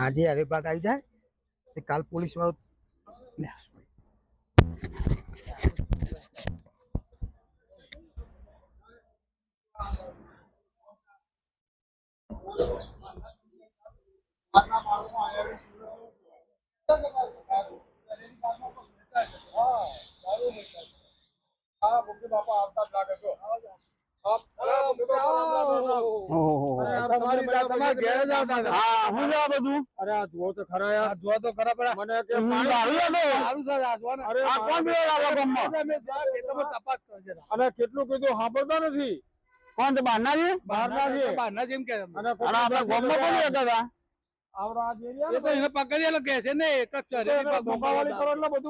આજે હરિભાગ આવી જાય કાલ પોલીસ વાળો જ આવતા હું છે અને કેટલું કીધું સાંભળતા નથી કોણ બહારના છે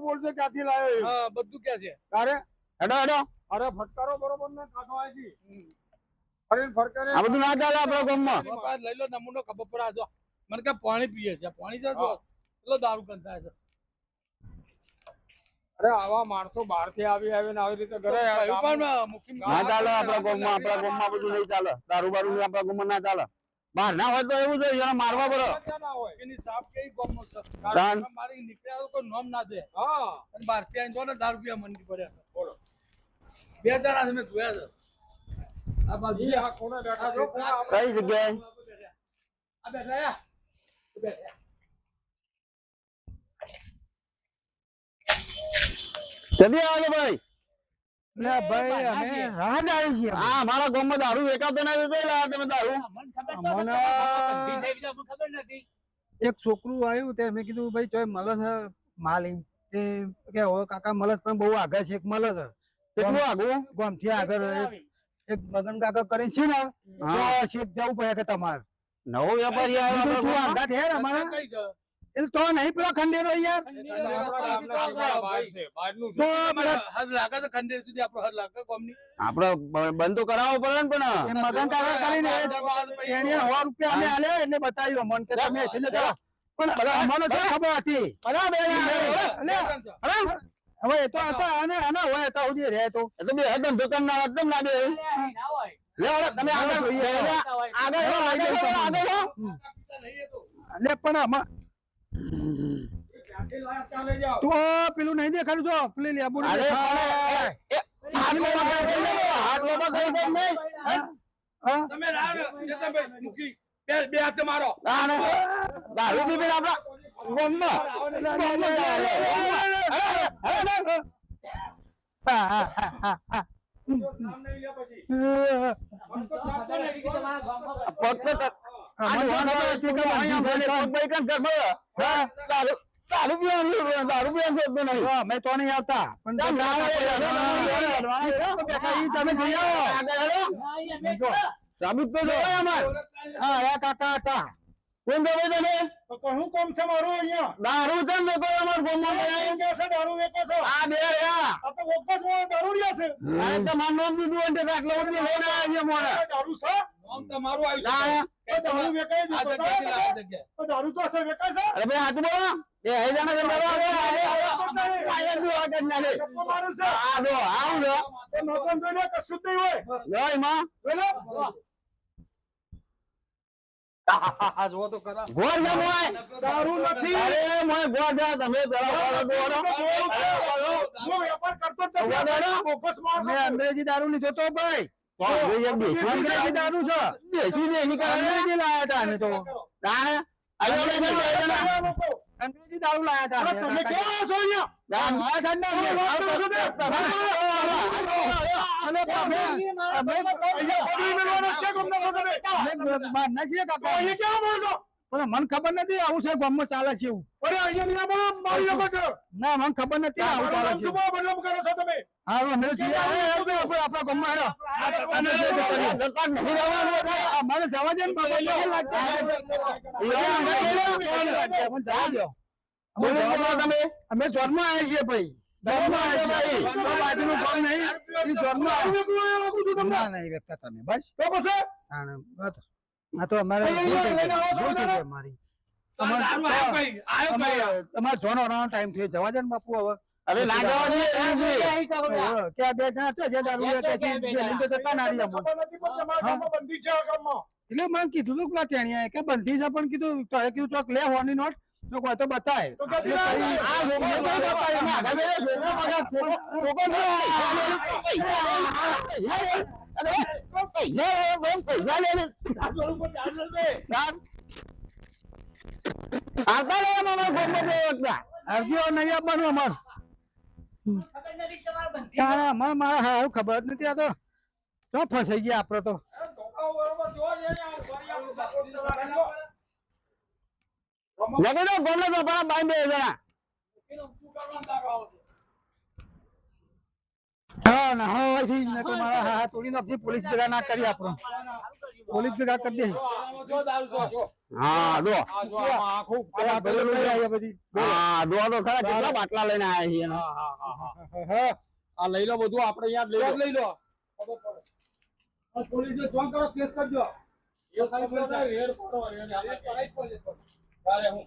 બોલશે ક્યાંથી લાવ્યો હા બધું કે છે અરે, ફટકારો બરોબર ને કાઢો આજી આ બધું ના ચાલે આપણા ગામમાં. લઈ લો નમૂનો ખબર પડે જો. મને કે પાણી પીએ છે. પાણી છે એટલો દારૂ કંટાય છે. અરે આવા માણસો બહારથી રીતે ના ચાલે આપણા ગામમાં આપણા ગામમાં બધું નહીં ચાલે. દારૂ બારૂ નહીં આપણા ગામમાં ના ચાલે. બહાર ના હોય તો એવું છે એને મારવા પડે. ના હોય. એની સાફ કઈ ગોમનો મારી નીકળ્યા તો કોઈ નોમ ના દે. હા. અને બહારથી આવીને જો ને દારૂ પીવા મંડી પડ્યા છે. બોલો. બે જણા છે મેં જોયા છે. કઈ જગ્યાએ. જલ્દી ભાઈ. ભાઈ અમે આવી છીએ હા અમારા ગામમાં દારૂ વેચાતો ના વેચો તમે દારૂ. એક છોકરું આવ્યું તે મેં કીધું ભાઈ ચોય મળે છે માલ એમ. તે કે હવે કાકા મળે પણ બહુ આગળ છે એક મળે છે કેટલું આગળ? ગામથી આગળ એક- મગન કાકા કરીને છે ને શેખ જવું પડે કે તમારે? નવો વેપારી આવ્યો કીધું તું આપણા આંધા છે અમારા? કઈ છે? એટલે તો નહીં પેલો ખંડેરો યાર. બ- બંધ કરાવવો પડે ને પણ. મગન કાકા કરીને એને સો રૂપિયા અમે હાલે એટલે બતાવ્યું મન કે તમે એટલે. પણ અમારો શું ખબર હતી? અલે, હવે એ તો હતા અને આના હોય હતા સુધી રહે તો એ તો બે હતા દુકાન ના હતા ના બે લે તમે આગળ. લે, આગળ આગળ આગળ. એટલે પણ આમાં તો પેલું નહીં દેખાડું જો પેલી લેબુ દે દે. બે- બે હાથે મારો દારૂ ગામમાં. ગામમાં દારૂ. પીવાનું, દારૂ પીવાનું છે નહીં. અમે તો નહીં આવતા પણ તમે જઈ આવો સાબિત તો જોવાય અમાર. હા કાકા હતા કોણ જવાય તને? તો કહું કોમ છે મારું અહીંયા? દારૂ છે ને લોકો અમાર ગામમાં માં કે છે દારૂ વેકો છો? આ બે રહ્યા. આ તો વોકસમાં દારૂડિયા છે. આ તો મારું નામ દીધું હોય ને તે આટલા સુધી લઈને આવ્યા. આ દારૂ છે? નામ તમારું આવ્યું ના, છે. તો દારૂ વેચાય આ છે? જગ્યાથી લાવે. તો દારૂ તો છે વેકાય છે? અરે ભાઈ હાથું બોલો. એ હે જાણે કે બોલો, આ બી વાત જ ના લે. મારું છે. આ દો આવું દો તો નોકમ જોઈને કશું જ નહીં હોય. જય માં જોઈ લો. તો ખરા. ગોળ છે મોય. દારૂ નથી અરે મોય ગોળ છે. તમે પેલા બોલો હું વેપાર કરતો જ ઊભા ફોકસ માર અમે અંગ્રેજી દારૂ લીધો તો ભાઈ તો અંગ્રેજી દારૂ છે દેશી દેશી કરે અંગ્રેજી લાયા હતા અમે તો તાણે. હવે દારૂ લાયા હતા તમે કેવા છો અહીંયા? મને ખબર નથી આવું છે ગામમાં ચાલે છે એવું. મારી ના મને ખબર નથી આવું ચાલે છે. તમે. હા અમે જઈએ. એ, એ, આપણે આપણા ગામમાં હેડો. અમે જે તે કરીએ. સરકાર નહીં રહેવાનું એટલે અમારે જવા દે ને પગે તમે અમે જોરમાં આવીએ છીએ ભાઈ. આવ્યો આવ્યો તમારે જોનો ટાઈમ થયો. જવા દે ને બાપુ હવે. અરે ના જવા કે બે જણા છે? દારૂ કે છે, તો. એટલે મને કીધું તું પેલા કે બંધી છે પણ કીધું તો કીધું ચોક લે હોની નોટ. તો કોઈ તો બતાય તો ગતિ ના એટલે આવે. આ છોકરો કઈ બતાવે? એના આગળ બે છોકરો પગાર, છોકરો- છોકરો છે. પૈસા લે, પૈસા લે. અરે, પૈસા લે, બેન, પૈસા લે. દારૂ ઉપર દારૂ લે. ચાલ. આવતા રહો અમારા ગામમાં કોઈ વખત. આવજો નહીં આપવાનું અમાર અમારે મારા હારું ખબર જ નથી આ તો તો ફસાઈ ગયા આપડે તો દો, ગમે તો પેલા બાઈ બે જણા. છો? હા ના હા અહીંથી જ નકર મારા હા હા તોડી નાખશે પોલીસ ભેગા ના કરી આપણો પોલીસ ભેગા કરી દે જો દારૂ જો, જો. હા, દો આખું પછી હા, દો તો ખરા કેટલા બાટલા લઈને આયા છીએ હા, હા, હા, આ લઈ લો બધું આપણે અહીંયા લઈ લો. પડે. આ પોલીસને ફોન કરો, કેસ કરજો. એ સાહેબ રેડ કરો, રેડ. કરાઈ પડે. Vale, vamos.